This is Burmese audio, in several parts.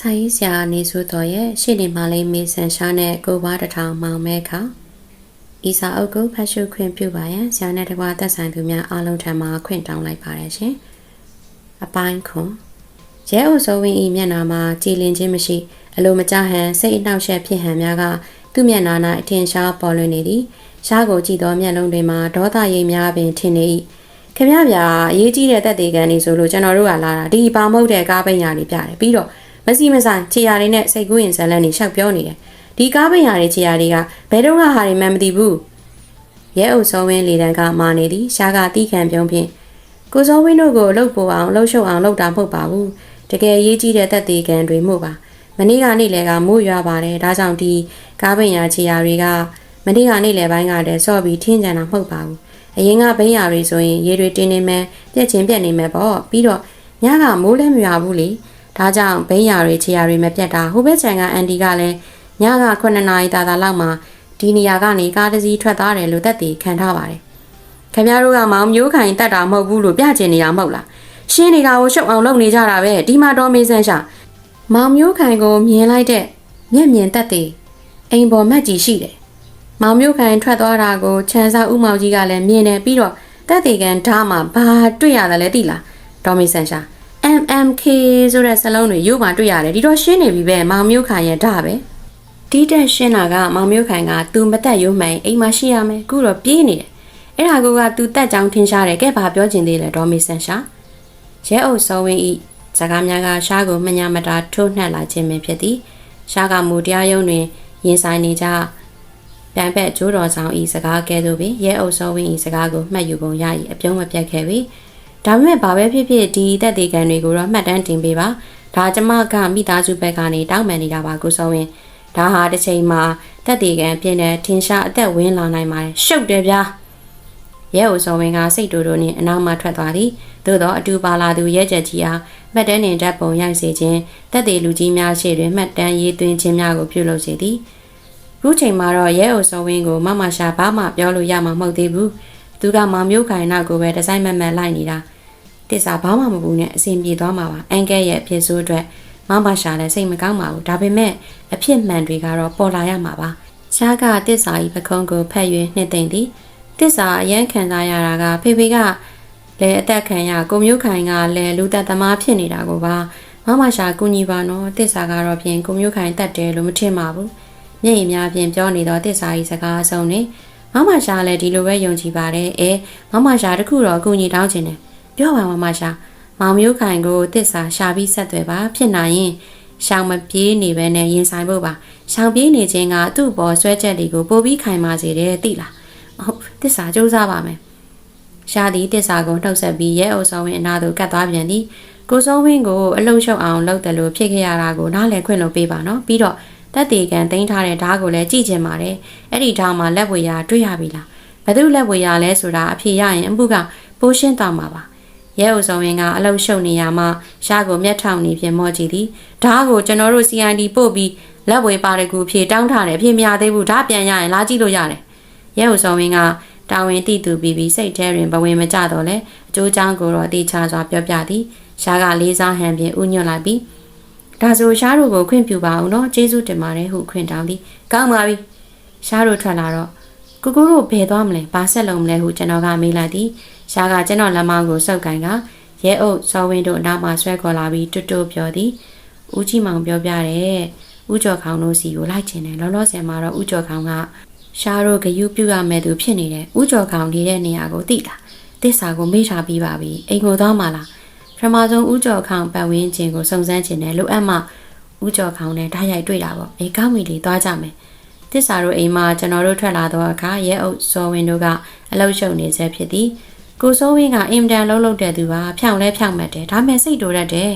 ဆိုင်ရေးဆရာနေဆိုတော်ရဲ့ရှေ့နေမလေးမေဆန်ရှားနဲ့ကိုဘွားတစ်ထောင်မောင်မဲခါဤစာအုပ်ကိုဖတ်ရှုခွင့်ပြုပါရန်ဆရာနဲ့တကွာသက်ဆိုင်သူများအားလုံးထံမှခွင့်တောင်းလိုက်ပါတယ်ရှင်အပိုင်းခွန်ရဲအုပ်စိုးဝင်းဤမျက်နှာမှာကြည်လင်ခြင်းမရှိ အလိုမကျဟန်စိတ်အနှောက်အယှက်ဖြစ်ဟန်များကသူ့မျက်နှာ၌အထင်ရှားပေါ်လွင်နေသည်ရှားကိုကြည့်သောမျက်လုံးတွေမှာဒေါသရိပ်များပင်ထင်နေ၏ခင်ဗျားဗျာအရေးကြီးတဲ့တက်သေးကန်နေဆိုလို့ကျွန်တော်တို့ကလာတာဒီပါမဟုတ်တဲ့ကားပိန်ရာတွေပြတယ်ပြီးတော့ မစီမဆိုင်ခြေရာတွေနဲ့စိတ်ကူးရင်ဇလန်တွေရှောက်ပြောနေတယ်ဒီကားပိန်ရာတွေခြေရာတွေကဘယ်တော့မှဟာတွေမှန်းမသိဘူးရဲအုပ်စောဝင်းလေတန်းကမာနေသည်ရှားကတီးခံပြုံးဖြင့်ကိုစောဝင်းတို့ကိုလှုပ်ပေါ်အောင်လှုပ်ရှုပ်အောင်လှုပ်တာမဟုတ်ပါဘူးတကယ်ရေးကြီးတဲ့သက်သေးကန်တွေမှုပါမနေ့ကနေ့လယ်ကမိုးရွာပါတယ်ဒါကြောင့်ဒီကားပိန်ရာခြေရာတွေကမနေ့ကနေ့လယ်ပိုင်းကတည်းစော့ပြီးထင်းကြံတာမဟုတ်ပါဘူးအရင်ကဘိန်းရာတွေဆိုရင်ရေတွေတင်းနေမယ်ပြက်ချင်းပြက်နေမယ်ပေါ့ပြီးတော့ညကမိုးလည်းမရွာဘူးလေ ဒါကြောင့်ဘိန်းရာတွေခြေရာတွေမပြတ်တာဟိုဘက်ခြံကအန်တီကလည်းညက9နာရီတာတာလောက်မှဒီနေရာကနေကားတစ်စီးထွက်သွားတယ်လို့သက်သေခံထားပါတယ်။ခင်ဗျားတို့ကမောင်မျိုးခိုင်တက်တာမဟုတ်ဘူးလို့ပြကျင်နေတာမဟုတ်လား။ရှင်းနေတာကိုရှုပ်အောင်လုပ်နေကြတာပဲဒီမှာတော့မေးစမ်းရှာမောင်မျိုးခိုင်ကိုမြင်လိုက်တဲ့မျက်မြင်သက်သေအိမ်ပေါ်မက်ကြီးရှိတယ်။မောင်မျိုးခိုင်ထွက်သွားတာကိုချန်စာဥမောင်ကြီးကလည်းမြင်တယ်ပြီးတော့သက်သေကန်ဓာတ်မှာဘာတွေ့ရတယ်လဲသိလား။ဒေါ်မေးစမ်းရှာ MMK ဆိုတဲ့စလုံးတွေရုပ်မှတွေ့ရတယ်ဒီတော့ရှင်းနေပြီပဲမောင်မျိုးခိုင်ရဲ့ဓာပဲဒီတက်ရှင်းတာကမောင်မျိုးခိုင်ကသူမတက်ရုံမှန်အိမ်မှာရှိရမယ်ခုတော့ပြေးနေတယ်အဲ့ဒါကသူတက်ကြောင်ထင်ရှားတယ်ကဲဘာပြောချင်သေးလဲဒေါ်မေဆန်ရှာရဲအုပ်စောဝင်းဤစကားများကရှားကိုမညာမတာထိုးနှက်လာခြင်းပဲဖြစ်သည်ရှားကမူတရားရုံးတွင်ရင်ဆိုင်နေကြပြန်ဖက်ကျိုးတော်ဆောင်ဤစကားကဲသို့ပင်ရဲအုပ်စောဝင်းဤစကားကိုမှတ်ယူပုံရ၏အပြုံးမပြတ်ခဲ့ပြီ ဒါပေမဲ့ဘာပဲဖြစ်ဖြစ်ဒီတက်သေးကန်တွေကိုတော့မှတ်တမ်းတင်ပေးပါဒါကျမကမိသားစုဘက်ကနေတောင်းပန်နေတာပါကိုစောဝင်ဒါဟာတစ်ချိန်မှာတက်သေးကန်ပြင်းတဲ့ထင်ရှားအသက်ဝင်လာနိုင်ပါတယ်ရှုပ်တယ်ဗျာရဲအိုစောဝင်ကစိတ်တူတူနဲ့အနောက်မှထွက်သွားသည်သို့သောအတူပါလာသူရဲချက်ကြီးအားမှတ်တမ်းတင်ဓာတ်ပုံရိုက်စေခြင်းတက်သေးလူကြီးများရှေ့တွင်မှတ်တမ်းရေးသွင်းခြင်းများကိုပြုလုပ်စေသည်ခုချိန်မှာတော့ရဲအိုစောဝင်းကိုမမရှာဘာမှပြောလို့ရမှာမဟုတ်သေးဘူးသူကမောင်မျိုးခိုင်နောက်ကိုပဲဒီဇိုင်းမက်မက်လိုက်နေတာ တစ္ဆာဘာမှမပူနဲ့အဆင်ပြေသွားမှာပါအန်ကဲရဲ့အဖြစ်ဆိုးအတွက်မမရှာလည်းစိတ်မကောင်းပါဘူးဒါပေမဲ့အဖြစ်မှန်တွေကတော့ပေါ်လာရမှာပါရှားကတစ္ဆာဤပခုံးကိုဖက်၍နှစ်သိမ့်သည်တစ္ဆာအရန်ခံစားရတာကဖေဖေကလည်းအသက်ခံရကိုမျိုးခိုင်ကလည်းလူသက်သမားဖြစ်နေတာကိုပါမမရှာကူညီပါနော်တစ္ဆာကတော့ဖြင့်ကိုမျိုးခိုင်တတ်တယ်လို့မထင်ပါဘူးမျက်ရည်များဖြင့်ပြောနေတော့တစ္ဆာဤစကားအဆုံးနဲ့မမရှာလည်းဒီလိုပဲယုံကြည်ပါတယ်အဲမမရှာတခုတော့အကူညီတောင်းချင်တယ် ပြောပါမမရှာမောင်မျိုးခိုင်ကိုတစ္ဆာရှာပြီးဆက်သွယ်ပါဖြစ်နိုင်ရင်ရှောင်မပြေးနေပဲနဲ့ရင်ဆိုင်ဖို့ပါရှောင်ပြေးနေခြင်းကသူ့ဘောဆွဲချက်တွေကိုပို့ပြီးခိုင်မာစေတယ်သိလားဟုတ်တစ္ဆာစူးစမ်းပါမယ်ရှာသည်တစ္ဆာကိုနှုတ်ဆက်ပြီးရဲအုပ်ဆောင်ဝင်အနာသို့ကတ်သွားပြန်သည်ကိုစောဝင်းကိုအလုံရှုပ်အောင်လုပ်တယ်လို့ဖြစ်ခဲ့ရတာကိုနားလည်ခွင့်လုပ်ပေးပါနော်ပြီးတော့တက်တေကန်တင်ထားတဲ့ဓာတ်ကိုလည်းကြည့်ချင်ပါတယ်အဲ့ဒီဓာတ်မှာလက်ဝေရာတွေ့ရပြီလားဘယ်သူလက်ဝေရာလဲဆိုတာအဖြေရရင်အမှုကပိုးရှင်းသွားမှာပါ ရဲအုပ်ဆောင်ရင်ကအလုံရှုပ်နေရမှာရှားကိုမျက်ထောင်နေပြင်မော့ကြည့်သည်ဓာတ်ကိုကျွန်တော်တို့ CID ပို့ပြီးလက်ဝေပါတကူဖြေတောင်းထားတယ်ဖြေမရသေးဘူးဓာတ်ပြန်ရရင်လာကြည့်လို့ရတယ်ရဲအုပ်ဆောင်ရင်ကတာဝန်တည်သူပြီးပြီးစိတ်ထဲတွင်ဘဝင်မကြတော့လဲအကျိုးချောင်းကိုတော့တေချာစွာပြောပြသည်ရှားကလေးစားဟန်ဖြင့်ဥညွတ်လိုက်ပြီးဒါဆိုရှားတို့ကိုခွင့်ပြုပါအောင်နော်ကျေးဇူးတင်ပါတယ်ဟုခွင့်တောင်းသည်ကောင်းပါပြီရှားတို့ထွက်လာတော့ကိုကိုတို့ဘယ်သွားမလဲဘာဆက်လုံးမလဲဟုကျွန်တော်ကမေးလိုက်သည် ရှားကကျွန်တော်လက်မကိုစုပ်ကင်ကရဲအုပ်စောဝင်းတို့နောက်မှဆွဲခေါ်လာပြီးတွတ်တွတ်ပြောသည်ဦးကြီးမောင်ပြောပြတယ်ဦးကျော်ခေါင်တို့စီကိုလိုက်ချင်တယ်လောလောဆယ်မှာတော့ဦးကျော်ခေါင်ကရှားတို့ဂယုပြုရမယ်သူဖြစ်နေတယ်ဦးကျော်ခေါင်နေတဲ့နေရာကိုသိလားတစ္ဆာကိုမေ့ထားပြီးပါပြီအိမ်ကိုသွားမှလားပထမဆုံးဦးကျော်ခေါင်ပတ်ဝန်းကျင်ကိုစုံစမ်းခြင်းနဲ့လိုအပ်မှဦးကျော်ခေါင်နဲ့ဓာတ်ရိုက်တွေ့တာပေါ့အေးကောင်းပြီလေသွားကြမယ်တစ္ဆာတို့အိမ်မှာကျွန်တော်တို့ထွက်လာတော့အခါရဲအုပ်စောဝင်းတို့ကအလုရှုံနေစေဖြစ်သည် ကိုစိုးဝင်းကအင်မတန်လုံးလုံးတဲ့သူပါဖြောင်လဲဖြောင်မှတ်တယ်ဒါမဲ့စိတ်တိုတတ်တယ်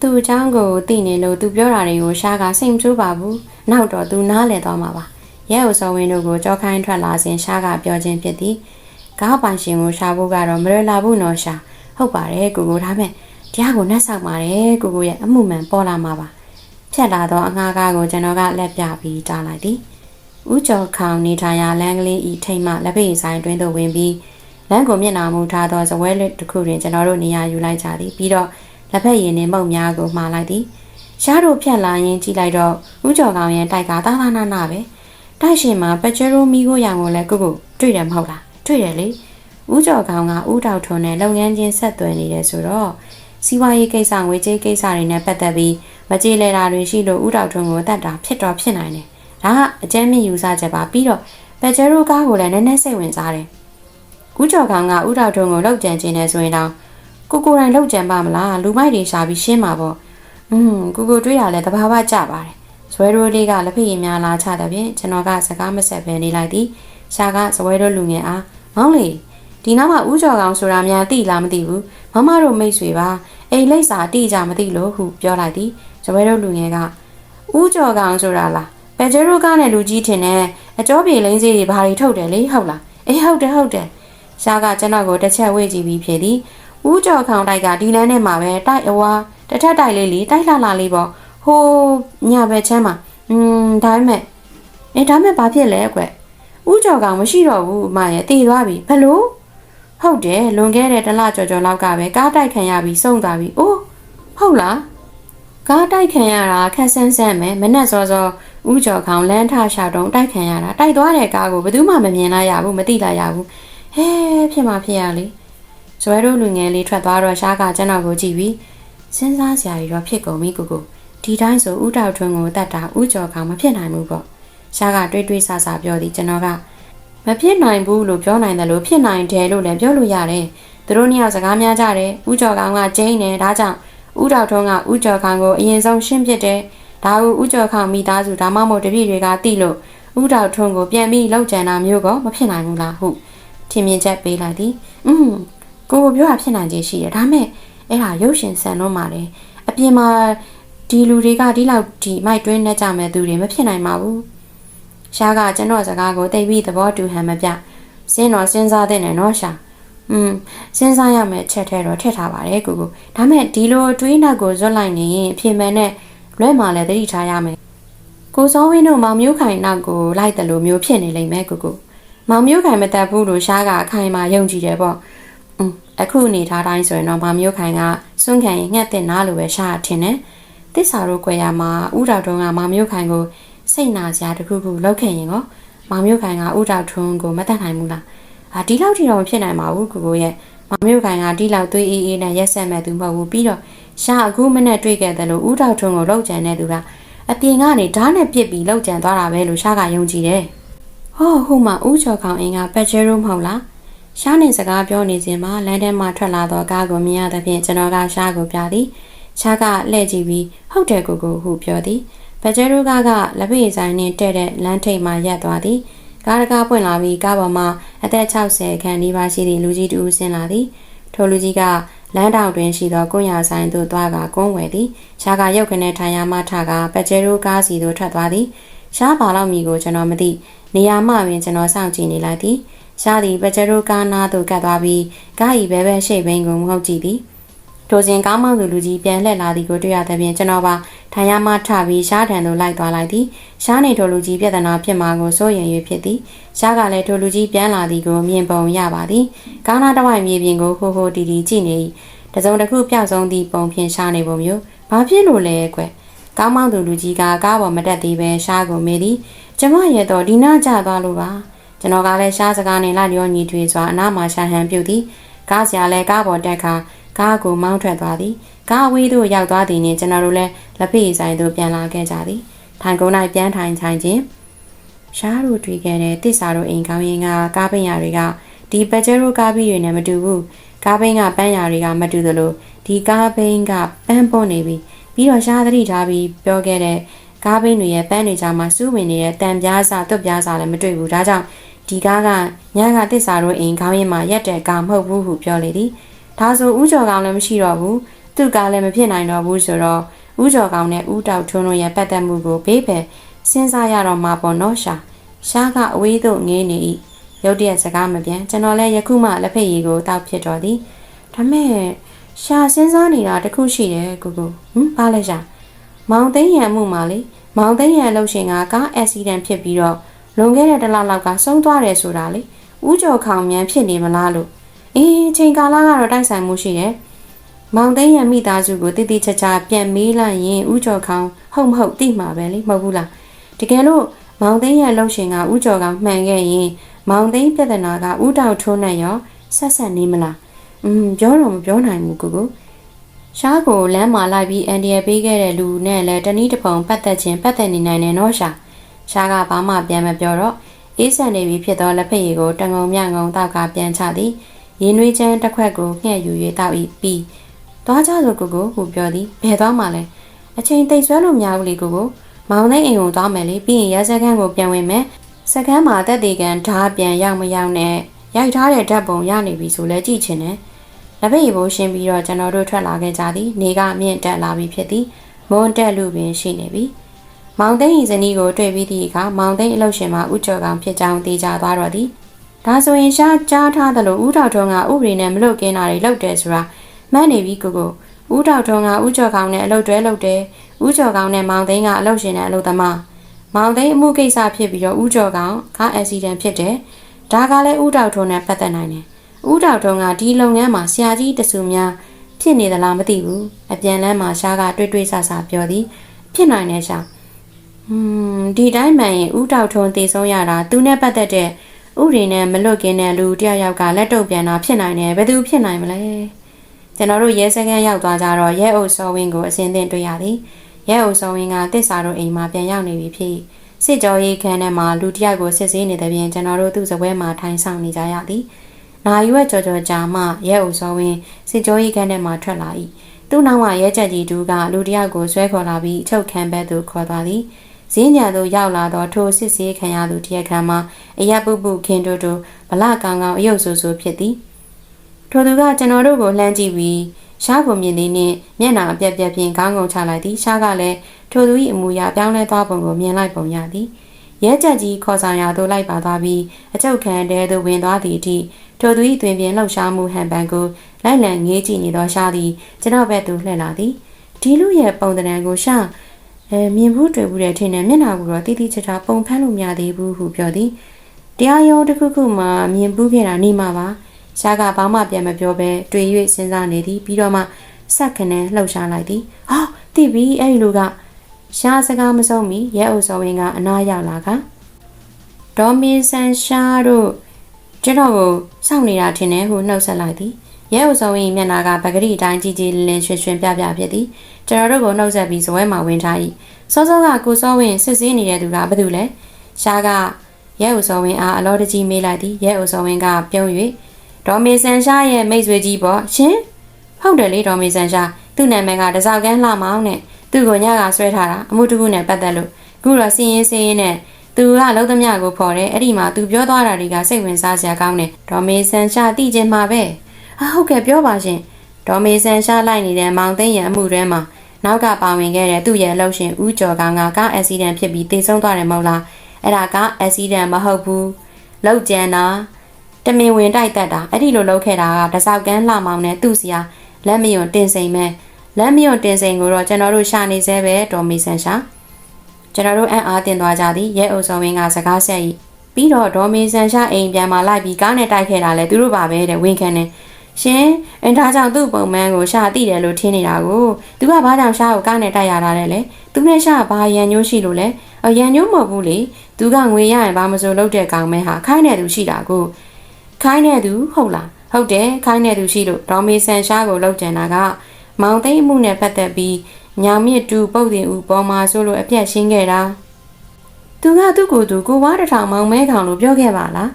သူ့အကြောင်းကိုသိနေလို့သူပြောတာတွေကိုရှားကစိတ်မဆိုးပါဘူးနောက်တော့သူနားလည်သွားမှာပါရဲအုပ်စောဝင်းတို့ကိုကြောခိုင်းထွက်လာစဉ်ရှားကပြောခြင်းဖြစ်သည်ကားပိုင်ရှင်ကိုရှာဖို့ကတော့မရလာဘူးနော်ရှာဟုတ်ပါတယ်ကိုကိုဒါမဲ့တရားကိုနှက်ဆောက်ပါတယ်ကိုကိုရဲ့အမှုမှန်ပေါ်လာမှာပါဖြတ်လာတော့အငှားကားကိုကျွန်တော်ကလက်ပြပြီးတားလိုက်သည်ဦးကျော်ခေါင်နေထိုင်ရာလမ်းကလေးဤထိတ်မှလက်ဖေးဆိုင်တွင်သို့ဝင်ပြီး လမ်းကိုမျက်နှာမူထားသောဇပွဲလက်တစ်ခုတွင်ကျွန်တော်တို့နေရာယူလိုက်ကြသည်ပြီးတော့လက်ဖက်ရည်နှင့်မုတ်များကိုမှားလိုက်သည်ရှားတို့ဖြတ်လာရင်ကြည့်လိုက်တော့ဦးကျော်ကောင်ရဲ့တိုက်ကသာသာနာနာပဲတိုက်ရှင်မှာပကြရိုမီကိုရောင်ကိုလည်းကိုကိုတွေ့တယ်မဟုတ်လားတွေ့တယ်လေဦးကျော်ကောင်ကဦးတောက်ထွန်းနဲ့လုပ်ငန်းချင်းဆက်သွယ်နေတယ်ဆိုတော့စီးပွားရေးကိစ္စငွေကြေးကိစ္စတွေနဲ့ပတ်သက်ပြီးမကြေလည်တာတွေရှိလို့ဦးတောက်ထွန်းကိုတတ်တာဖြစ်တော့ဖြစ်နိုင်တယ်ဒါကအကျဉ်းမြင့်ယူဆချက်ပါပြီးတော့ပကြရိုကားကိုလည်းနည်းနည်းစိတ်ဝင်စားတယ် ဦးကျော်ကောင်ကဦးတောက်ထွန်းကိုလောက်ကြံခြင်းနဲ့ဆိုရင်တော့ကိုကိုတိုင်လောက်ကြံပါမလားလူမိုက်တွေရှာပြီးရှင်းမှာပေါ့อืมကိုကိုတွေးရလဲတဘာဝကြပါတယ်ဇွဲရိုးလေးကလက်ဖက်ရည်များလာချတဲ့ဖြင့်ကျွန်တော်ကစကားမဆက်ဘဲနေလိုက်သည်ရှာကဇွဲရိုးလူငယ်အားမောင်းလေဒီနောက်မှာဦးကျော်ကောင်ဆိုတာများသိလားမသိဘူးမမတို့မိတ်ဆွေပါအိမ်လိပ်စာတိကြမသိလို့ဟုပြောလိုက်သည်ဇွဲရိုးလူငယ်ကဦးကျော်ကောင်ဆိုတာလားပက်ဂျရိုကားနဲ့လူကြီးထင်တဲ့အကျော်ပြေလိမ့်စီတွေဘာတွေထုတ်တယ်လေဟုတ်လားအေးဟုတ်တယ်ဟုတ်တယ် ရှားကကျွန်တော်ကိုတစ်ချက်ဝေ့ကြည့်ပြီးဖြစ်သည်ဦးကျော်ခေါင်တိုက်ကဒီလမ်းထဲမှာပဲတိုက်အဝါတစ်ထက်တိုက်လေးလေးတိုက်လှလှလေးပေါ့ဟိုညဘက်ချမ်းမှာอืมဒါပေမဲ့အဲဒါမဲ့ဘာဖြစ်လဲကွဦးကျော်ကောင်မရှိတော့ဘူးအမရဲ့တည်သွားပြီဘလို့ဟုတ်တယ်လွန်ခဲ့တဲ့တစ်လကျော်ကျော်လောက်ကပဲကားတိုက်ခံရပြီးစုံသွားပြီအိုးဟုတ်လားကားတိုက်ခံရတာခက်ဆန်းဆန်းပဲမနဲ့စောစောဦးကျော်ခေါင်လမ်းထရှာတုံးတိုက်ခံရတာတိုက်သွားတဲ့ကားကိုဘယ်သူမှမမြင်လိုက်ရဘူးမသိလိုက်ရဘူး ဟဲဖြစ်မှာဖြစ်ရလေဇွဲတို့လူငယ်လေးထွက်သွားတော့ရှားကကျွန်တော်ကိုကြည့်ပြီးစဉ်းစားစရာကြီးတော့ဖြစ်ကုန်ပြီကိုကိုဒီတိုင်းဆိုဦးတောက်ထွန်းကိုတတ်တာဦးကျော်ခေါင်မဖြစ်နိုင်ဘူးပေါ့ရှားကတွေးတွေးဆဆပြောသည်ကျွန်တော်ကမဖြစ်နိုင်ဘူးလို့ပြောနိုင်တယ်လို့ဖြစ်နိုင်တယ်လို့လည်းပြောလို့ရတယ်သူတို့နှစ်ယောက်စကားများကြတယ်ဦးကျော်ခေါင်ကကျင်းနေဒါကြောင့်ဦးတောက်ထွန်းကဦးကျော်ခေါင်ကိုအရင်ဆုံးရှင်းပစ်တယ်ဒါကိုဦးကျော်ခေါင်မိသားစုဒါမှမဟုတ်တပည့်တွေကတိလို့ဦးတောက်ထွန်းကိုပြန်ပြီးလောက်ကျန်တာမျိုးကမဖြစ်နိုင်ဘူးလားဟုတ် ထင်မြင်ချက်ပေးလိုက်သည်อืมကိုကိုပြောတာဖြစ်နိုင်ခြေရှိတယ်ဒါမဲ့အဲ့ဒါရုပ်ရှင်ဆန်တော့မှလေအပြင်မှာဒီလူတွေကဒီလောက်ဒီမိုက်တွင်းနဲ့ကြမဲ့သူတွေမဖြစ်နိုင်ပါဘူးရှားကကျွန်တော်စကားကိုတိတ်ပြီးသဘောတူဟန်မပြစင်းတော့စဉ်းစားတဲ့နဲ့နော်ရှာอืมစဉ်းစားရမယ့်ချက်ထဲတော့ထည့်ထားပါတယ်ကိုကိုဒါမဲ့ဒီလိုတွေးနောက်ကိုဇွတ်လိုက်နေရင်အပြင်မှန်နဲ့လွဲမှလည်းသတိထားရမယ်ကိုစောဝင်းတို့မောင်မျိုးခိုင်နောက်ကိုလိုက်တယ်လို့မျိုးဖြစ်နေလိမ့်မယ်ကိုကို မောင်မျိုးခိုင်မတက်ဘူးလို့ရှားကအခိုင်မှာယုံကြည်တယ်ပေါ့อืมအခုအနေထားတိုင်းဆိုရင်တော့မောင်မျိုးခိုင်ကစွန့်ခံရင်ငှက်တင်နာလို့ပဲရှားထင်တယ်တစ္ဆာတို့ကွယ်ရမှာဥတော်တုံးကမောင်မျိုးခိုင်ကိုစိတ်နာစရာတခုခုလောက်ခဲ့ရင်ကောမောင်မျိုးခိုင်ကဥတော်ထွန်းကိုမတတ်နိုင်ဘူးလားအာဒီလောက်ထိတော့မဖြစ်နိုင်ပါဘူးကိုကိုရဲ့မောင်မျိုးခိုင်ကဒီလောက်သွေးအေးအေးနဲ့ရက်ဆက်မဲ့သူမဟုတ်ဘူးပြီးတော့ရှာအခုမနဲ့တွေ့ခဲ့တယ်လို့ဥတော်ထွန်းကိုလောက်ကြံတဲ့သူကအပြင်ကနေဓာတ်နဲ့ပြစ်ပြီးလောက်ကြံသွားတာပဲလို့ရှာကယုံကြည်တယ် ဟောဟိုမှာဥချော်ကောင်အင်းကပက်ဂျေရိုမဟုတ်လားရှားနေစကားပြောနေစဉ်မှာလမ်းထဲမှာထွက်လာသောကားကိုမြင်ရသဖြင့်ကျွန်တော်ကရှားကိုပြသည်ရှားကလှည့်ကြည့်ပြီးဟုတ်တယ်ကိုကိုဟုပြောသည်ဘဂျယ်ရိုကားကလက်ဖေးဆိုင်နှင့်တဲ့တဲ့လမ်းထိပ်မှရပ်သွားသည်ကားတကားပွင့်လာပြီးကားပေါ်မှာအသက်60ခန့်နီးပါးရှိသည့်လူကြီးတူဆင်းလာသည်ထိုလူကြီးကလမ်းတောင်တွင်ရှိသောကွန်ရဆိုင်သို့သွားကကုန်းဝယ်သည်ရှားကရုပ်ကနေထိုင်ရမှထကဘဂျယ်ရိုကားစီသို့ထွက်သွားသည်ရှားပါလောက်မီကိုကျွန်တော်မသိ နေရာမှပင်ကျွန်တော်စောင့်ကြည့်နေလိုက်သည်ရှားသည်ပကြရိုကားနာသို့ကတ်သွားပြီးကားဤဘဲဘဲရှိတ်ဘိန်းကိုမဟုတ်ကြည့်သည်ထိုစဉ်ကားမောင်းသူလူကြီးပြန်လှည့်လာသည်ကိုတွေ့ရသဖြင့်ကျွန်တော်ပါထိုင်ရမှထပြီးရှားထံသို့လိုက်သွားလိုက်သည်ရှားနေထိုလူကြီးပြဿနာဖြစ်မှာကိုစိုးရင်၍ဖြစ်သည်ရှားကလည်းထိုလူကြီးပြန်လာသည်ကိုမြင်ပုံရပါသည်ကားနာတစ်ဝိုက်မြေပြင်ကိုဟိုဟိုတီတီကြည့်နေ၏တစုံတစ်ခုပြောက်ဆုံးသည့်ပုံဖြင့်ရှားနေပုံမျိုးဘာဖြစ်လို့လဲကွကားမောင်းသူလူကြီးကကားပေါ်မတက်သေးပဲရှားကိုမေးသည် ကျမရဲ့တော့ဒီနာကျသွားလို့ပါကျွန်တော်ကလည်းရှားစကားနဲ့လိုက်ရောညီထွေစွာအနားမှာရှာဟန်ပြုတ်သည်ကားစရာလည်းကားပေါ်တက်ခါကားကိုမောင်းထွက်သွားသည်ကားဝေးသို့ရောက်သွားသည်နှင့်ကျွန်တော်တို့လည်းလက်ဖေးဆိုင်သို့ပြန်လာခဲ့ကြသည်ထိုင်ကုန်း၌ပြန်ထိုင်ဆိုင်ခြင်းရှားတို့တွေ့ခဲ့တဲ့တစ္ဆာတို့အိမ်ကောင်းရင်ကကားပင်ရတွေကဒီပကြရိုကားပြီးတွေနဲ့မတူဘူးကားပင်းကပန်းရတွေကမတူသလိုဒီကားပင်းကပန်းပွန်းနေပြီပြီးတော့ရှားသတိထားပြီးပြောခဲ့တဲ့ ကားပင်းတွေရဲ့ပန်းတွေကြားမှာစူးဝင်နေတဲ့တန်ပြားစာတွတ်ပြားစာလည်းမတွေ့ဘူးဒါကြောင့်ဒီကားကညကတစ္ဆာတို့အိမ်ကောင်းရင်မှာရက်တဲ့ကာမဟုတ်ဘူးဟုပြောလေသည်ဒါဆိုဥကျော်ကောင်လည်းမရှိတော့ဘူးသူ့ကားလည်းမဖြစ်နိုင်တော့ဘူးဆိုတော့ဥကျော်ကောင်နဲ့ဥတောက်ထွန်းတို့ရဲ့ပတ်သက်မှုကိုဘေးဖယ်စဉ်းစားရတော့မှာပေါ့နော်ရှာရှားကအဝေးသို့ငေးနေ၏ရုတ်တရက်စကားမပြန်ကျွန်တော်လည်းယခုမှလက်ဖက်ရည်ကိုတောက်ဖြစ်တော်သည်ဒါမဲ့ရှာစဉ်းစားနေတာတခုရှိတယ်ကိုကိုဟမ်ဘာလဲရှာ မောင်သိန်းရံမှုမှာလေမောင်သိန်းရံလှုပ်ရှင်ကကားအက်ဆီဒန့်ဖြစ်ပြီးတော့လွန်ခဲ့တဲ့တစ်လလောက်ကဆုံးသွားတယ်ဆိုတာလေဥကျော်ခေါင်မြန်ဖြစ်နေမလားလို့အေးချိန်ကာလကတော့တိုက်ဆိုင်မှုရှိတယ်မောင်သိန်းရမိသားစုကိုတိတိကျကျပြန်မေးလိုက်ရင်ဥကျော်ခေါင်ဟုတ်မဟုတ်သိမှာပဲလေမဟုတ်ဘူးလားတကယ်လို့မောင်သိန်းရလှုပ်ရှင်ကဥကျော်ကောင်မှန်ခဲ့ရင်မောင်သိန်းပြဿနာကဥတောက်ထိုးနဲ့ရောဆက်ဆက်နေမလားอืมပြောတော့မပြောနိုင်ဘူးကိုကို ရှားကိုလမ်းမှာလိုက်ပြီးအန်ဒီရပေးခဲ့တဲ့လူနဲ့လည်းတနည်းတစ်ပုံပတ်သက်ခြင်းပတ်သက်နေနိုင်တယ်နော်ရှာရှားကဘာမှပြန်မပြောတော့အေးဆန်နေပြီဖြစ်သောလက်ဖက်ရည်ကိုတငုံမြငုံတောက်ကပြန်ချသည်ရင်နွေးချမ်းတစ်ခွက်ကိုငှက်ယူ၍တောက်ဤပြီးသွားကြဆိုကိုကိုဟူပြောသည်ဘယ်သွားမှလဲအချိန်သိပ်ဆွဲလို့မရဘူးလေကိုကိုမောင်သိန်းအိမ်ကိုသွားမယ်လေပြီးရင်ရဲစခန်းကိုပြန်ဝင်မယ်စခန်းမှာတက်သေးကန်ဓာပြန်ရောက်မရောက်နဲ့ရိုက်ထားတဲ့ဓာတ်ပုံရနေပြီဆိုလဲကြည့်ချင်တယ် လက်ဖက်ရည်ကိုရှင်းပြီးတော့ကျွန်တော်တို့ထွက်လာခဲ့ကြသည်နေကမြင့်တက်လာပြီဖြစ်သည်မွန်းတက်လူပင်ရှိနေပြီမောင်သိန်းဤဇနီးကိုတွေ့ပြီးသည့်အခါမောင်သိန်းအလုရှင်မှာဥကြော်ကောင်ဖြစ်ကြောင်းသိကြသွားတော့သည်ဒါဆိုရင်ရှားကြားထားသလိုဥထောက်ထုံးကဥပဒေနဲ့မလွတ်ကင်းတာတွေလုပ်တယ်ဆိုတာမှန်နေပြီကိုကိုဥထောက်ထုံးကဥကြော်ကောင်နဲ့အလုတွဲလုပ်တယ်ဥကြော်ကောင်နဲ့မောင်သိန်းကအလုရှင်နဲ့အလုသမားမောင်သိန်းအမှုကိစ္စဖြစ်ပြီးတော့ဥကြော်ကောင်ကားအက်ဆီဒန့်ဖြစ်တယ်ဒါကလည်းဥထောက်ထုံးနဲ့ပတ်သက်နိုင်တယ် ဥထောက်ထုံးကဒီလုပ်ငန်းမှာဆရာကြီးတဆူများဖြစ်နေသလားမသိဘူးအပြန်လန်းမှာရှားကတွေ့တွေ့ဆဆပြောသည် ဖြစ်နိုင်တယ်ရှာဟွန်းဒီတိုင်းမှန်ရင်ဥတောက်ထုံးတည်ဆုံးရတာသူနဲ့ပတ်သက်တဲ့ဥရိနဲ့မလွတ်ကင်းတဲ့လူတယောက်ယောက်ကလက်တုပ်ပြန်တာဖြစ်နိုင်တယ်ဘယ်သူဖြစ်နိုင်မလဲကျွန်တော်တို့ရဲစခန်းရောက်သွားကြတော့ရဲအုပ်စောဝင်းကိုအစင်းသင့်တွေ့ရသည်ရဲအုပ်စောဝင်းကတစ္ဆာတို့အိမ်မှာပြန်ရောက်နေပြီဖြစ်စစ်ကြောရေးခန်းထဲမှာလူတယောက်ကိုစစ်ဆေးနေတဲ့ပြင်ကျွန်တော်တို့သူ့စပွဲမှာထိုင်ဆောင်နေကြရသည် နာယူရဲ့ကြော်ကြော်ကြာမှရဲအုပ်စောဝင်းစစ်ကြောရေးခန်းထဲမှာထွက်လာ၏သူ့နောက်မှာရဲချက်ကြီးတူကလူတယောက်ကိုဆွဲခေါ်လာပြီးအချုပ်ခံဘက်သို့ခေါ်သွားသည်ဈေးညံသို့ရောက်လာသောထိုစစ်ဆေးခံရသူတရက်ခံမှာအရက်ပုပုခင်တို့တို့ဗလကောင်ကောင်အယုတ်ဆူဆူဖြစ်သည်ထိုသူကကျွန်တော်တို့ကိုလှမ်းကြည့်ပြီးရှားကိုမြင်သည်နှင့်မျက်နှာအပြက်ပြက်ဖြင့်ခေါင်းငုံချလိုက်သည်ရှားကလည်းထိုသူ၏အမူအရာပြောင်းလဲသွားပုံကိုမြင်လိုက်ပုံရသည် ရဲချက်ကြီးခေါ်ဆောင်ရာသို့လိုက်ပါသွားပြီးအချုပ်ခံတဲသို့ဝင်သွားသည့်အထိထိုသူ၏တွင်ပြင်လှုပ်ရှားမှုဟန်ပန်ကိုလိုက်လံငေးကြည့်နေသောရှားသည်ကျွန်တော်ဘက်သို့လှည့်လာသည်ဒီလူရဲ့ပုံသဏ္ဍာန်ကိုရှားအဲမြင်ဘူးတွေ့ဘူးတဲ့ထင်တယ်မျက်နှာကိုတော့တိတိကျကျပုံဖမ်းလို့မရသေးဘူးဟုပြောသည်တရားရုံးတစ်ခုခုမှမြင်ဘူးခဲ့တာနေမှာပါရှားကဘာမှပြန်မပြောဘဲတွေ့၍စဉ်းစားနေသည်ပြီးတော့မှဆက်ခနဲလှုပ်ရှားလိုက်သည်ဟာတိပြီအဲ့ဒီလူက ရှားစကားမဆုံးမီရဲအုပ်စော်ဝင်ကအနားရောက်လာကဒေါ်မင်းဆန်ရှားတို့ကျွန်တော်ကိုစောင့်နေတာထင်တယ်ဟုနှုတ်ဆက်လိုက်သည်ရဲအုပ်စော်ဝင်မျက်နှာကပဂရိအတိုင်းကြီးကြီးလင်းလင်းရွှင်ရွှင်ပြပြဖြစ်သည်ကျွန်တော်တို့ကိုနှုတ်ဆက်ပြီးဇပွဲမှာဝင်ထား၏စောစောကကိုစောဝင်စစ်ဆေးနေတဲ့သူကဘာတူလဲရှားကရဲအုပ်စော်ဝင်အားအလောတကြီးမေးလိုက်သည်ရဲအုပ်စော်ဝင်ကပြုံး၍ဒေါ်မေဆန်ရှားရဲ့မိတ်ဆွေကြီးပေါ့ရှင်ဟုတ်တယ်လေဒေါ်မေဆန်ရှားသူ့နာမည်ကတစောက်ကန်းလှမောင်းနဲ့ သူ့ကိုညကဆွဲထားတာအမှုတခုနဲ့ပတ်သက်လို့ခုတော့စီရင်စီရင်နဲ့သူကလုံးသမျှကိုဖော်တယ်အဲ့ဒီမှာသူပြောသွားတာတွေကစိတ်ဝင်စားစရာကောင်းတယ်ဒေါ်မေဆန်ရှားသိချင်မှာပဲဟာဟုတ်ကဲ့ပြောပါရှင်ဒေါ်မေဆန်ရှားလိုက်နေတဲ့မောင်သိန်းရံအမှုတွဲမှာနောက်ကပါဝင်ခဲ့တဲ့သူ့ရဲ့အလုပ်ရှင်ဦးကျော်ကောင်ကကားအက်ဆီဒန့်ဖြစ်ပြီးတေဆုံးသွားတယ်မဟုတ်လားအဲ့ဒါကအက်ဆီဒန့်မဟုတ်ဘူးလောက်ကျန်တာတမင်ဝင်တိုက်တက်တာအဲ့ဒီလိုလုပ်ခဲ့တာကတစောက်ကန်းလှမောင်နဲ့သူ့စီယာလက်မယွန်တင်စိန်မဲ့ လက်မယွန်တင်စိန်ကိုတော့ကျွန်တော်တို့ရှာနေသေးပဲဒေါ်မီဆန်ရှာကျွန်တော်တို့အံ့အားတင်သွားကြသည်ရဲအုပ်စောဝင်းကစကားဆက်၏ပြီးတော့ဒေါ်မီဆန်ရှာအိမ်ပြန်มาလိုက်ပြီးကားနဲ့တိုက်ခဲ့တာလဲသူတို့ပါပဲတဲ့ဝင်ခံတယ်ရှင်အင်းဒါကြောင့်သူ့ပုံမှန်ကိုရှာတိတယ်လို့ထင်နေတာကိုသူကဘာကြောင့်ရှာကိုကားနဲ့တိုက်ရတာလဲလေသူနဲ့ရှာဘာရန်ညိုးရှိလို့လဲအရန်ညိုးမဟုတ်ဘူးလေသူကငွေရရင်ဘာမစိုးလုပ်တဲ့ကောင်မဲဟာခိုင်းတဲ့သူရှိတာကိုခိုင်းတဲ့သူဟုတ်လားဟုတ်တယ်ခိုင်းတဲ့သူရှိလို့ဒေါ်မေဆန်ရှာကိုလောက်ကျန်တာက မောင်သိမ့်မှုနဲ့ပတ်သက်ပြီးညောင်မြင့်တူပုတ်တင်ဦးပေါ်မှာဆိုလို့အပြက်ရှင်းခဲ့တာသူကသူ့ကိုယ်သူကိုဝါးတစ်ထောင်မောင်မဲကောင်လို့ပြောခဲ့ပါလား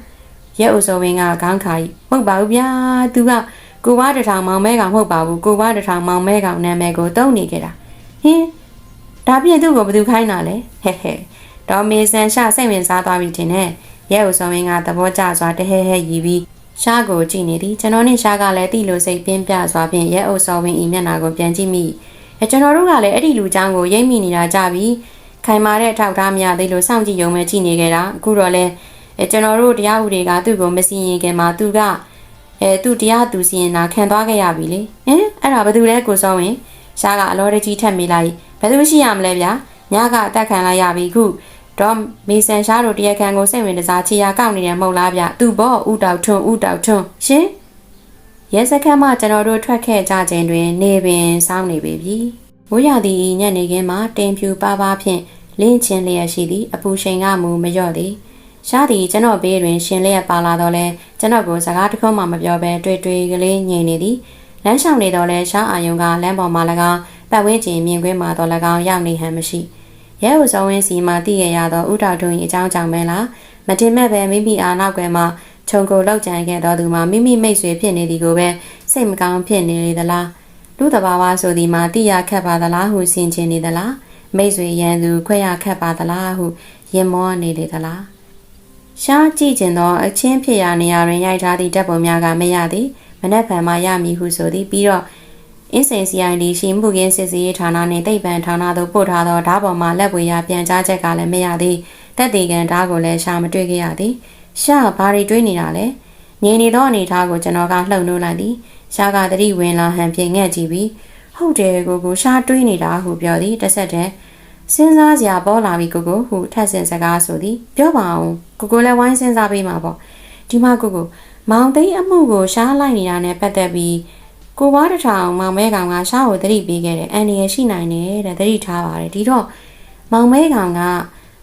ရဲအုပ်စောဝင်းကခေါင်းခါကြီးမဟုတ်ပါဘူးဗျာသူကကိုဝါးတစ်ထောင်မောင်မဲကောင်မဟုတ်ပါဘူးကိုဝါးတစ်ထောင်မောင်မဲကောင်နာမည်ကိုတုံးနေခဲ့တာဟင်းဒါပြည့်သူ့ကိုဘယ်သူခိုင်းတာလဲဟဲ့ဟဲ့ဒေါ်မေဆန်ရှာစိတ်ဝင်စားသွားပြီတင်နဲ့ရဲအုပ်စောဝင်းကသဘောကျစွာတဟဲဟဲရီပြီး ရှားကိုကြည့်နေသည်ကျွန်တော်နဲ့ရှားကလည်းတိလိုစိတ်ပြင်းပြစွာဖြင့်ရဲအုပ်စောဝင်းဤမျက်နှာကိုပြန်ကြည့်မိအဲကျွန်တော်တို့ကလည်းအဲ့ဒီလူချောင်းကိုရိပ်မိနေတာကြပြီခိုင်မာတဲ့အထောက်အထားမရသေးလို့စောင့်ကြည့်ရုံပဲကြည့်နေကြတာအခုတော့လဲအဲကျွန်တော်တို့တရားဥပဒေကသူ့ကိုမစီရင်ခင်မှာသူကအဲသူ့တရားသူစီရင်တာခံသွားခဲ့ရပြီလေဟင်အဲ့ဒါဘယ်သူလဲကိုစောဝင်ရှားကအလောတကြီးထက်မိလိုက်ဘယ်သူရှိရမလဲဗျာညကအသက်ခံလိုက်ရပြီခု တော့မေဆန်ရှားတို့တရားခံကိုစိတ်ဝင်စားချီယာကောက်နေတယ်မဟုတ်လားဗျသူ့ဘောဥတောက်ထွန်းဥတောက်ထွန်းရှင်ရရဲစခန်းမှကျွန်တော်တို့ထွက်ခဲ့ကြခြင်းတွင် နေပင်စောင်းနေပေပြီမိုးရသည့်ညနေခင်းမှာတင်ဖြူပါပါဖြင့်လင်းချင်းလျက်ရှိသည့်အပူချိန်ကမူမလျော့သည်ရှားသည်ကျွန်တော်ဘေးတွင်ရှင်လျက်ပါလာတော့လဲကျွန်တော်ကိုစကားတစ်ခုမှမပြောဘဲတွေ့တွေ့ကလေးငြိမ်နေသည်လမ်းလျှောက်နေတော့လဲရှားအာယုံကလမ်းပေါ်မှာ၎င်းပတ်ဝန်းကျင်မြင်ကွင်းမှာတော့၎င်းရောက်နေဟန်မရှိ ရဲဥဆောင်ဝင်းစီမှတည်ရရသောဥတော်ထုံ၏အကြောင်းကြောင့်ပဲလားမတင်မဲ့ပဲမိမိအားနောက်ကွယ်မှာခြုံကိုလောက်ကြံခဲ့တော်သူမှာမိမိမိတ်ဆွေဖြစ်နေသည်ကိုပဲစိတ်မကောင်းဖြစ်နေလေသလားလူတဘာဝဆိုသည်မှာတိရခတ်ပါသလားဟုဆင်ခြင်နေသလားမိတ်ဆွေရန်သူခွဲရခတ်ပါသလားဟုရင်မောနေလေသလားရှားကြည့်ကျင်သောအချင်းဖြစ်ရာနေရာတွင်ရိုက်ထားသည့်တပ်ပုံများကမရသည်မနက်ဖြန်မှရမည်ဟုဆိုသည်ပြီးတော့ အင်းစိန် CID ရှိမှုကင်းစစ်စေးဌာနနှင့်တိတ်ပံဌာနသို့ပို့ထားသောဓာတ်ပေါ်မှလက်ဝေရပြန်ကြားချက်ကလည်းမရသည်တက်တေကန်ဓာတ်ကိုလည်းရှာမတွေ့ခဲ့ရသည်ရှာဘာတွေတွေးနေတာလဲငြိမ်နေသောအနေထားကိုကျွန်တော်ကလှုပ်နှိုးလိုက်သည်ရှာကတတိဝင်လာဟန်ပြင်ငှက်ကြည့်ပြီးဟုတ်တယ်ကိုကိုရှာတွေးနေတာဟုပြောသည်တစ်ဆက်တည်းစဉ်းစားစရာပေါ်လာပြီကိုကိုဟုထက်ဆင်စကားဆိုသည်ပြောပါအောင်ကိုကိုလည်းဝိုင်းစဉ်းစားပေးမှာပေါ့ဒီမှာကိုကိုမောင်သိန်းအမှုကိုရှားလိုက်နေတာနဲ့ပတ်သက်ပြီး ကိုဝါတထောင်မောင်မဲကောင်ကရှားကိုသတိပေးခဲ့တယ်အန်ဒီရရှိနိုင်တယ်တဲ့သတိထားပါတယ်ဒီတော့မောင်မဲကောင်က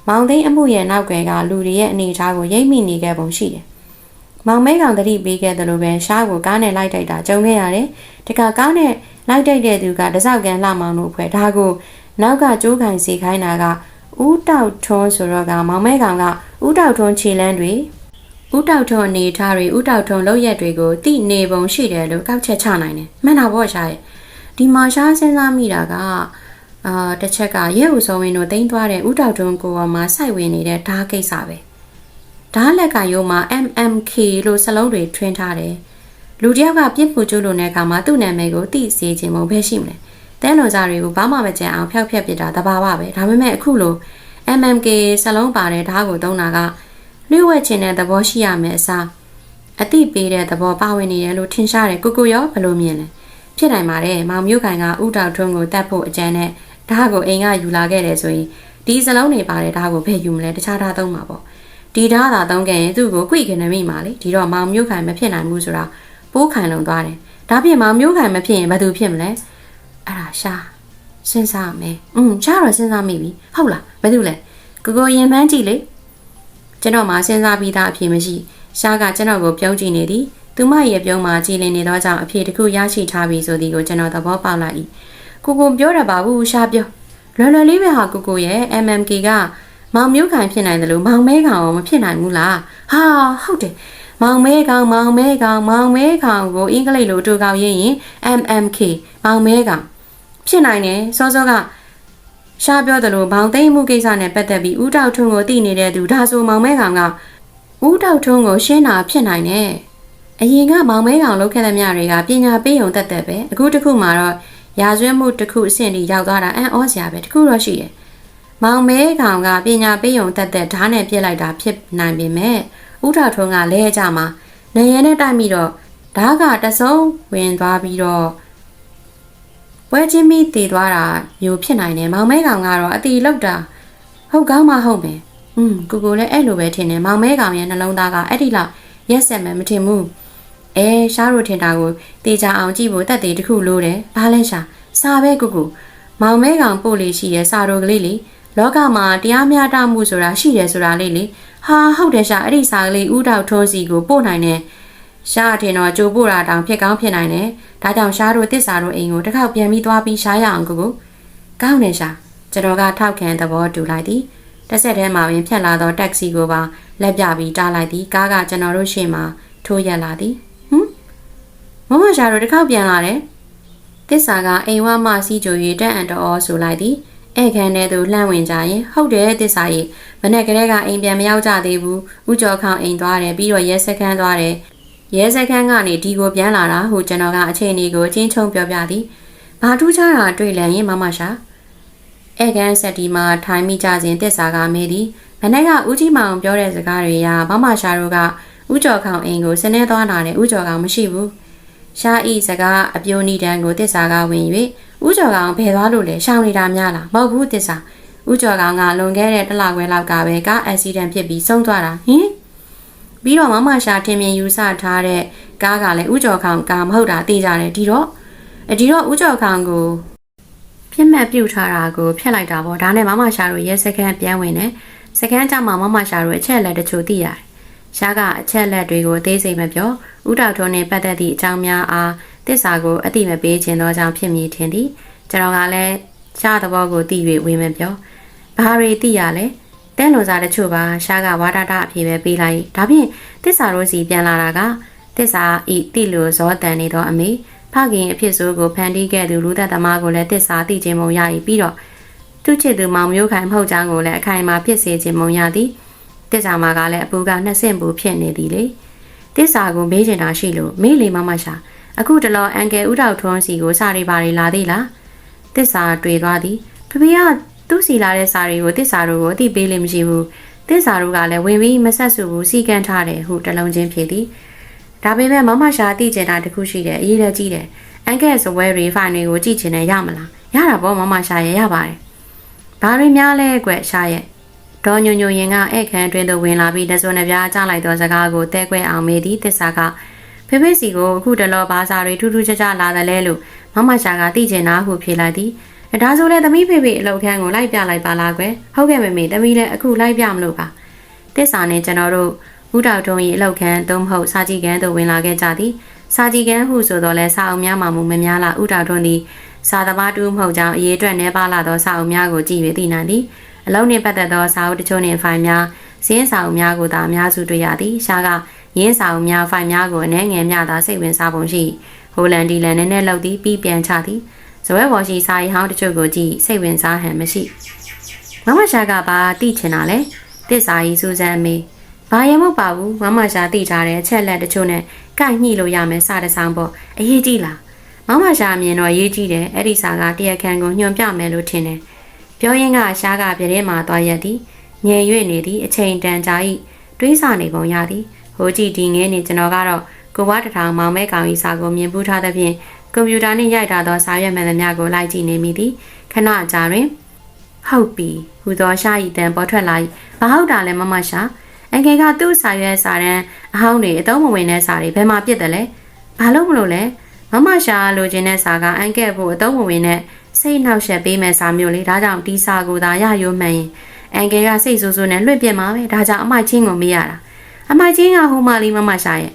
မောင်သိန်းအမှုရဲ့နောက်ွယ်ကလူတွေရဲ့အနေအထားကိုရိပ်မိနေခဲ့ပုံရှိတယ်။မောင်မဲကောင်တတိပေးခဲ့တယ်လို့ပဲရှားကိုကားနဲ့လိုက်တိုက်တာကြုံခဲ့ရတယ်။တခါကားနဲ့လိုက်တိုက်တဲ့သူကတစောက်ကန်လှမောင်တို့ဖွဲ့ဒါကိုနောက်ကကျိုးခိုင်စီခိုင်းတာကဥတောက်ထွန်းဆိုတော့ကမောင်မဲကောင်ကဥတောက်ထွန်းခြေလန်းတွေ ဥတောက်ထွန်းအနေထားတွေဥတောက်ထွန်းလောက်ရက်တွေကိုတိနေပုံရှိတယ်လို့ကောက်ချက်ချနိုင်တယ်။မှန်တာပေါ့ရှားရဲ့ဒီမှာရှားစဉ်းစားမိတာကအာတစ်ချက်ကရဲဦးစောဝင်းတို့တင်သွားတဲ့ဥတောက်တွန်းကိုပေါ်မှာစိုက်ဝင်နေတဲ့ဓားကိစ္စပဲဓားလက်ကရိုးမှာ MMK လို့စလုံးတွေထွင်းထားတယ်လူတယောက်ကပြစ်မှုကျူးလွန်တဲ့အခါမှာသူ့နာမည်ကိုသိစေခြင်းမဟုတ်ပဲရှိမလဲတဲလွန်စားတွေကိုဘာမှမကြံအောင်ဖျောက်ဖျက်ပစ်တာတဘာဝပဲဒါပေမဲ့အခုလို MMK စလုံးပါတဲ့ဓားကိုသုံးတာက လျှို့ဝှက်ခြင်းတဲ့သဘောရှိရမယ်အစားအတိပေးတဲ့သဘောပါဝင်နေတယ်လို့ထင်ရှားတယ်ကိုကိုရောဘယ်လိုမြင်လဲဖြစ်နိုင်ပါတယ်မောင်မျိုးခိုင်ကဥတောက်ထွန်းကိုတတ်ဖို့အကြံနဲ့ဓာတ်ကိုအိမ်ကယူလာခဲ့တယ်ဆိုရင်ဒီစလုံးတွေပါတယ်ဓာတ်ကိုဘယ်ယူမလဲတခြားဓာတ်သုံးမှာပေါ့ဒီဓာတ်သာသုံးခဲ့ရင်သူ့ကိုကြွိကနေမိမှာလေဒီတော့မောင်မျိုးခိုင်မဖြစ်နိုင်ဘူးဆိုတာပိုးခိုင်လုံသွားတယ်ဒါပြင်မောင်မျိုးခိုင်မဖြစ်ရင်ဘာသူဖြစ်မလဲအဲ့ဒါရှာစဉ်းစားမယ်อืมရှာတော့စဉ်းစားမိပြီဟုတ်လားဘာသူလဲကိုကိုရင်မှန်းကြည့်လေ ကျွန်တော်မှစဉ်းစားပြီးသားအဖြေမရှိရှားကကျွန်တော်ကိုပြုံးကြည့်နေသည်သူမရဲ့ပြုံးမှာကြည်လင်နေသောကြောင့်အဖြေတစ်ခုရရှိထားပြီဆိုသည်ကိုကျွန်တော်သဘောပေါက်လိုက်၏ကိုကိုပြောရပါဘူးရှားပြောလွယ်လွယ်လေးပဲဟာကိုကိုရဲ့ MMK ကမောင်မျိုးခံဖြစ်နိုင်တယ်လို့မောင်မဲကောင်မဖြစ်နိုင်ဘူးလားဟာဟုတ်တယ်မောင်မဲကောင်မောင်မဲကောင်မောင်မဲကောင်ကိုအင်္ဂလိပ်လိုတူကောင်ရေးရင် MMK မောင်မဲကောင်ဖြစ်နိုင်တယ်စောစောက ရှားပြောတယ်လို့ဘောင်သိမ့်မှုကိစ္စနဲ့ပတ်သက်ပြီးဦးတောက်ထွန်းကိုတည်နေတဲ့သူဒါဆိုမောင်မဲကောင်ကဦးတောက်ထွန်းကိုရှင်းတာဖြစ်နိုင်တယ်အရင်ကမောင်မဲကောင်လုပ်ခဲ့တဲ့မြတွေကပညာပေးုံတက်တက်ပဲအခုတခုမှတော့ရာဇဝတ်မှုတစ်ခုအဆင့်ထိရောက်သွားတာအံ့ဩစရာပဲတခုတော့ရှိတယ်။မောင်မဲကောင်ကပညာပေးုံတက်တက်ဓာတ်နဲ့ပြစ်လိုက်တာဖြစ်နိုင်ပေမဲ့ဥထောက်ထုံးကလဲကြမှာနေရနဲ့တိုက်ပြီးတော့ဓာတ်ကတစုံဝင်သွားပြီးတော့ ပွဲချင်းမိတည်သွားတာမျိုးဖြစ်နိုင်တယ်။မောင်မဲကောင်ကတော့အတီလောက်တာဟုတ်ကောင်းမှဟုတ်မယ်။อืมကိုကိုလည်းအဲ့လိုပဲထင်တယ်။မောင်မဲကောင်ရဲ့နှလုံးသားကအဲ့ဒီလောက်ရက်ဆက်မှမထင်ဘူး။အဲရှားတို့ထင်တာကိုတေချာအောင်ကြည့်ဖို့တက်သေးတခုလိုတယ်ဘာလဲရှာစာပဲကူကူမောင်မဲကောင်ပို့လေးရှိရဲ့စာတော်ကလေးလေလောကမှာတရားမျှတမှုဆိုတာရှိတယ်ဆိုတာလေးလေဟာဟုတ်တယ်ရှာအဲ့ဒီစာကလေးဥတောက်ထွန်းစီကိုပို့နိုင်တ ယ်ရှားထင်တော့ကြိုးပို့တာတောင်ဖြစ်ကောင်းဖြစ်နိုင်တယ်ဒါကြောင့်ရှားတို့တစ္ဆာတို့အိမ်ကိုတစ်ခေါက်ပြန်ပြီးသွားပြီးရှားရအောင်ကူကူကောင်းတယ်ရှားကျွန်တော်ကထောက်ခံသဘောတူလိုက်သည်တစ်ဆက်တည်းမှာပင်ဖြတ်လာသောတက္ကစီကိုပါလက်ပြပြီးတားလိုက်သည်ကားကကျွန်တော်တို့ရှေ့မှာထိုးရက်လာသည်မမရှာတို့တစ်ခေါက်ပြန်လာတယ်။တစ္ဆာကအိမ်ဝမှစီးကြို၍တက်အံတော်ဆိုလိုက်သည်။ဧကန်ထဲသို့လှမ်းဝင်ကြရင်ဟုတ်တယ်တစ္ဆာကြီးမနေ့ကလေးကအိမ်ပြန်မရောက်ကြသေးဘူး။ဥကျော်ခေါင်အိမ်သွားတယ်ပြီးတော့ရဲစခန်းသွားတယ်။ ရဲစခန်းကနေဒီကိုပြန်လာတာဟိုကျွန်တော်ကအချိန်လေးကိုချင်းချုံပြောပြသည်။ဘာထူးခြားတာတွေ့လန်ရင်မမရှာ။ဧကန်ဆက်ဒီမှာထိုင်မိကြစဉ်တစ္ဆာကမေးသည်။မနေ့ကဦးကြီးမောင်ပြောတဲ့စကားတွေအရမမရှာတို့ကဥကျော်ခေါင်အိမ်ကိုစနေသွားလာတယ်ဥကျော်ကောင်မရှိဘူး။ရှားဤစကားအပြိုနီတန်းကိုတစ္ဆာကဝင်၍ဥကျော်ကောင်ဘယ်သွားလို့လဲရှောင်းနေတာများလားမဟုတ်ဘူးတစ္ဆာဥကျော်ကောင်ကလွန်ခဲ့တဲ့တစ်လခွဲလောက်ကပဲကားအက်ဆီဒန့်ဖြစ်ပြီးဆုံးသွားတာဟင် ပြီးတော့မမရှာထင်မြင်ယူဆထားတဲ့ကားကလည်းဥကြော်ခေါင်ကားမဟုတ်တာသိကြတယ်ဒီတော့အဒီတော့ဥကြော်ခေါင်ကိုပြစ်မှတ်ပြုတ်ထားတာကိုဖျက်လိုက်တာပေါ့ဒါနဲ့မမရှာတို့ရဲစခန်းပြန်ဝင်တယ်စခန်းကြမှာမမရှာတို့အချက်အလက်တချို့သိရတယ်ရှားကအချက်အလက်တွေကိုအသေးစိတ်မပြောဥတောက်ထုံးနဲ့ပတ်သက်သည့်အကြောင်းများအားတစ္ဆာကိုအတိမပေးခြင်းသောကြောင့်ဖြစ်မည်ထင်သည်ကျွန်တော်ကလည်းရှားသဘောကိုသိ၍ဝေမပြောဘာတွေသိရလဲ တဲလွန်စားတချို့ပါရှားကဝါဒတာအဖြစ်ပဲပေးလိုက်ဒါဖြင့်တစ္ဆာတို့စီပြန်လာတာကတစ္ဆာဤတိလိုဇောတန်နေသောအမေဖခင်အဖြစ်ဆိုးကိုဖန်တီးခဲ့သူလူသက်သမားကိုလည်းတစ္ဆာသိခြင်းမုံရ၏ပြီးတော့သူချစ်သူမောင်မျိုးခိုင်မဟုတ်ကြောင်းကိုလည်းအခိုင်အမာဖြစ်စေခြင်းမုံရသည်တစ္ဆာမကလည်းအပူကနှစ်ဆင့်ပူဖြစ်နေသည်လေတစ္ဆာကိုမေးချင်တာရှိလို့မေးလေမမရှာအခုတလောအန်ကယ်ဥထောက်ထွန်းစီကိုစာရီပါရီလာသေးလားတစ္ဆာတွေ့သွားသည်ဖဖေက သူ့စီလာတဲ့စာရီကိုတစ္ဆာတို့ကိုအသိပေးလိမ့်မရှိဘူးတစ္ဆာတို့ကလည်းဝင်ပြီးမဆက်စုဘူးစီကန်းထားတယ်ဟုတလုံးချင်းဖြစ်သည်ဒါပေမဲ့မမရှာသိကျင်တာတခုရှိတယ်အရေးလည်းကြီးတယ်အန်ကယ်စဝဲရီဖိုင်တွေကိုကြည့်ချင်တယ်ရမလားရတာပေါ့မမရှာရရပါတယ်ဘာတွေများလဲကွရှာရဲ့ဒေါ်ညိုညိုရင်ကဧကန်အတွင်းသို့ဝင်လာပြီးတစွန်းနှပြားကြားလိုက်သောစကားကိုတဲကွဲအောင်မေးသည်တစ္ဆာကဖေဖေစီကိုအခုတလောဘာစာတွေထူးထူးခြားခြားလာတယ်လဲလို့မမရှာကသိကျင်တာဟုဖြေလိုက်သည် ဒါဆိုလဲသမီးဖေဖေအလောက်ခန်းကိုလိုက်ပြလိုက်ပါလားကွယ်ဟုတ်ကဲ့မေမေသမီးလည်းအခုလိုက်ပြမလို့ပါတစ္ဆာနဲ့ကျွန်တော်တို့ဦးတောက်တုံး၏အလောက်ခန်းသို့မဟုတ်စာကြည့်ခန်းသို့ဝင်လာခဲ့ကြသည်စာကြည့်ခန်းဟုဆိုတော့လဲစာအုပ်များမှမမများလားဦးတောက်ထွန်းသည်စာသမားတူမဟုတ်ကြောင်းအရေးအတွက်နှဲပါလာသောစာအုပ်များကိုကြည့်၍သိနိုင်သည်အလုံးနှင့်ပတ်သက်သောစာအုပ်တချို့နှင့်ဖိုင်များစင်းစာအုပ်များကိုသာအများစုတွေ့ရသည်ရှားကရင်းစာအုပ်များဖိုင်များကိုအနှဲငယ်များသာစိတ်ဝင်စားပုံရှိဟိုလန်ဒီလန်နဲ့နဲ့လောက်သည်ပြီးပြန်ချသည် ဇဝဲပေါ်ရှိစာရီဟောင်းတချို့ကိုကြည့်စိတ်ဝင်စားဟန်မရှိမမရှာကပါတိချင်တာလဲတစ်စာရီစူဇန်မေဘာရမဟုတ်ပါဘူးမမရှာတိထားတဲ့အချက်လက်တချို့နဲ့ကိုက်ညှိလို့ရမယ်စတဲ့ဆောင်ပေါ့အရေးကြီးလားမမရှာအမြင်တော့ရေးကြီးတယ်အဲ့ဒီစာကတရခန်ကိုညွှန်ပြမယ်လို့ထင်တယ်ပြောရင်းကရှားကပြတဲ့မှာသွားရက်သည်ငြိမ်၍နေသည်အချိန်တန်ကြာ၏တွေးဆနေပုံရသည်ဟိုကြည့်ဒီငဲနေကျွန်တော်ကတော့ကိုဝါတထောင်မောင်မဲကောင်ဤစာကိုမြင်ပူးထားသဖြင့် ကွန်ပျူတာနှင့်ရိုက်ထားသောစာရွက်မှန်သမျှကိုလိုက်ကြည့်နေမိသည်ခဏကြာတွင်ဟုတ်ပြီဟူသောရှာဤတန်ပေါ်ထွက်လာ၏မဟုတ်တာလဲမမရှာအငယ်ကသူ့စာရွက်စာတန်းအဟောင်းတွေအသုံးမဝင်တဲ့စာတွေဘယ်မှာပြစ်တယ်လဲဘာလို့မလို့လဲမမရှာလိုချင်တဲ့စာကအန်ကဲဖို့အသုံးမဝင်တဲ့စိတ်နှောက်ယှက်ပေးမဲ့စာမျိုးလေးဒါကြောင့်ဒီစာကိုသာရရုံမှန်ရင်အန်ကယ်ကစိတ်ဆိုးဆိုးနဲ့လွှင့်ပြစ်မှာပဲဒါကြောင့်အမိုက်ချင်းကိုမေးရတာအမိုက်ချင်းကဟိုမလေးမမရှာရဲ့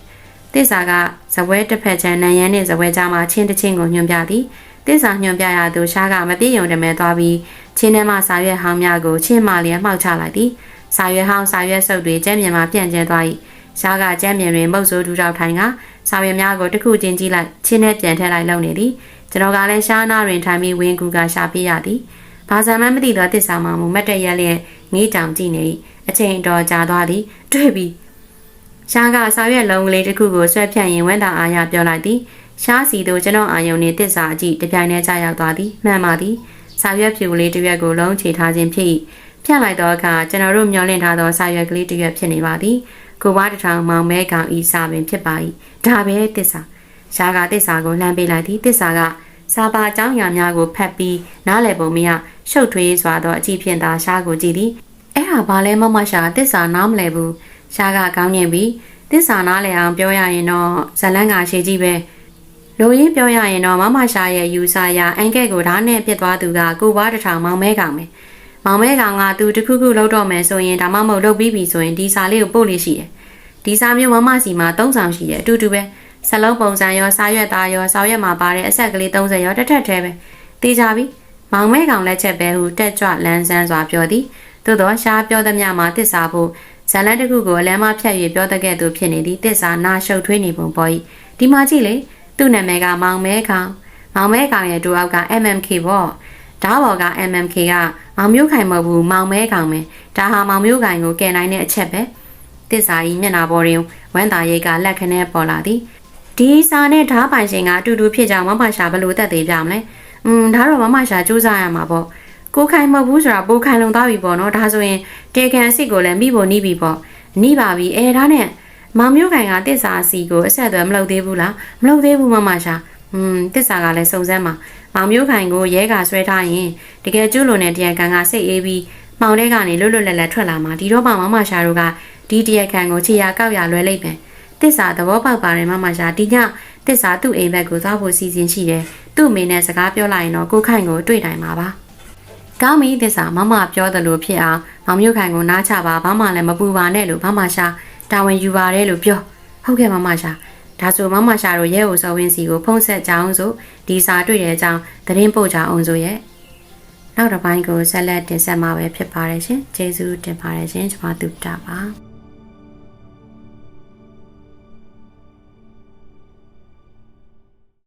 တစ္ဆာကဇပွဲတစ်ဖက်ချမ်းနန်ရန်နဲ့ဇပွဲကြားမှာချင်းတစ်ချင်းကိုညွှန်ပြသည်တစ္ဆာညွှန်ပြရသူရှားကမပြည့်ယုံတမဲသွားပြီးချင်းထဲမှာစာရွက်ဟောင်းများကိုချင်းမလျက်မှောက်ချလိုက်သည်စာရွက်ဟောင်းစာရွက်စုပ်တွေကျမ်းမြန်မှာပြန့်ကျဲသွား၏ရှားကကျမ်းမြန်တွင်မုတ်ဆိုးဒူတောက်ထိုင်ကစာရွက်များကိုတစ်ခုချင်းကြည့်လိုက်ချင်းနဲ့ပြန်ထည့်လိုက်လုံနေသည်ကျွန်တော်ကလည်းရှားနာတွင်ထိုင်ပြီးဝင်းကူကရှာပြရသည်ဘာသာမှမသိသောတစ္ဆာမှမူမတ်တရက်လျက်ငေးတောင်ကြည့်နေအချိန်တော်ကြာသွားသည်တွေ့ပြီ ရှားကစာရွက်လုံးကလေးတစ်ခုကိုဆွဲဖြန့်ရင်ဝမ်းသာအားရပြောလိုက်သည်ရှားစီတို့ကျွန်တော်အာယုံနှင့်တစ္ဆာအကြည့်တပြိုင်တည်းကြာရောက်သွားသည်မှန်ပါသည်စာရွက်ဖြူကလေးတစ်ရွက်ကိုလုံးချေထားခြင်းဖြစ်၏ဖြန့်လိုက်သောအခါကျွန်တော်တို့မျှော်လင့်ထားသောစာရွက်ကလေးတစ်ရွက်ဖြစ်နေပါသည်ကိုဝါတထောင်မောင်မဲကောင်ဤစာပင်ဖြစ်ပါ၏ဒါပဲတစ္ဆာရှားကတစ္ဆာကိုလှမ်းပေးလိုက်သည်တစ္ဆာကစာပါအကြောင်းအရာများကိုဖတ်ပြီးနားလည်ပုံမရရှုပ်ထွေးစွာသောအကြည့်ဖြင့်သာရှားကိုကြည့်သည်အဲ့ဟာဘာလဲမမရှာတစ္ဆာနားမလဲဘူး ရှားကကောင်းညင်ပြီးတစ္ဆာနားလဲအောင်ပြောရရင်တော့ဇလန်းကရှေကြီးပဲလိုရင်းပြောရရင်တော့မမရှာရဲ့ယူဆရာအန်ကဲကိုဓာတ်နဲ့ပြစ်သွားသူကကိုဘွားတစ်ထောင်မောင်မဲကောင်ပဲမောင်မဲကောင်ကသူတခုခုလောက်တော့မယ်ဆိုရင်ဒါမှမဟုတ်လုပ်ပြီးပြီဆိုရင်ဒီစာလေးကိုပို့လို့ရှိတယ်ဒီစာမျိုးမမစီမှာ၃ဆောင်ရှိတယ်အတူတူပဲစလုံးပုံစံရောစာရွက်သားရောစာရွက်မှာပါတဲ့အဆက်ကလေး30ရောတစ်ထက်တည်းပဲတေးကြပြီမောင်မဲကောင်လက်ချက်ပဲဟုတက်ကြွလန်းဆန်းစွာပြောသည်သို့သောရှားပြောသမျှမှာတစ္ဆာဖို့ ဇလန်တစ်ခုကိုအလမ်းမဖြတ်၍ပြောတကဲ့သို့ဖြစ်နေသည်တစ္ဆာနာရှုပ်ထွေးနေပုံပေါ်၏ဒီမှာကြည့်လေသူ့နာမည်ကမောင်မဲကောင်မောင်မဲကောင်ရဲ့တူအောက်က MMK ပေါ့ဓာတ်ဘော်က MMK ကမောင်မျိုးခိုင်မဟုတ်ဘူးမောင်မဲကောင်ပဲဒါဟာမောင်မျိုးခိုင်ကိုကယ်နိုင်တဲ့အချက်ပဲတစ္ဆာကြီးမျက်နာပေါ်တွင်ဝမ်းသာရိတ်ကလက်ခနဲ့ပေါ်လာသည်ဒီစာနဲ့ဓားပိုင်ရှင်ကအတူတူဖြစ်ကြမမရှာဘလို့တက်သေးပြမလဲอืมဒါတော့မမရှာစူးစမ်းရမှာပေါ့ ကိုခိုင်မဟုတ်ဘူးဆိုတာပိုခိုင်လုံသွားပြီပေါ့နော်ဒါဆိုရင်တေကန်အစ်စ်ကိုလည်းမိဖို့နှီးပြီပေါ့နှီးပါပြီအဲဒါနဲ့မောင်မျိုးခိုင်ကတစ္ဆာစီကိုအဆက်အသွယ်မလုပ်သေးဘူးလားမလုပ်သေးဘူးမမရှာอืมတစ္ဆာကလည်းစုံစမ်းမှာမောင်မျိုးခိုင်ကိုရဲကဆွဲထားရင်တကယ်ကျူးလွန်တဲ့တရားကန်ကစိတ်အေးပြီးမောင်တဲ့ကနေလွတ်လွတ်လပ်လပ်ထွက်လာမှာဒီတော့မှမမရှာတို့ကဒီဒီတရက်ခံကိုခြေရာကောက်ရလွယ်လိမ့်မယ်တစ္ဆာသဘောပေါက်ပါတယ်မမရှာဒီညတစ္ဆာသူ့အိမ်ဘက်ကိုသွားဖို့စီစဉ်ရှိတယ်သူ့အမေနဲ့စကားပြောလိုက်ရင်တော့ကိုခိုင်ကိုတွေ့နိုင်မှာပါ ကောင်းပြီတစ္ဆာမမပြောသလိုဖြစ်အောင်မောင်မြို့ခိုင်ကိုနားချပါဘာမှလည်းမပူပါနဲ့လို့မမရှာတာဝန်ယူပါတယ်လို့ပြောဟုတ်ကဲ့မမရှာဒါဆိုမမရှာတို့ရဲဦးစောဝင်းစီကိုဖုံးဆက်ကြအောင်ဆိုဒီစာတွေ့တဲ့အကြောင်းသတင်းပို့ကြအောင်ဆိုရဲ့နောက်တစ်ပိုင်းကိုဆက်လက်တင်ဆက်မှာပဲဖြစ်ပါတယ်ရှင်ကျေးဇူးတင်ပါတယ်ရှင်ကျွန်မတူတာပါ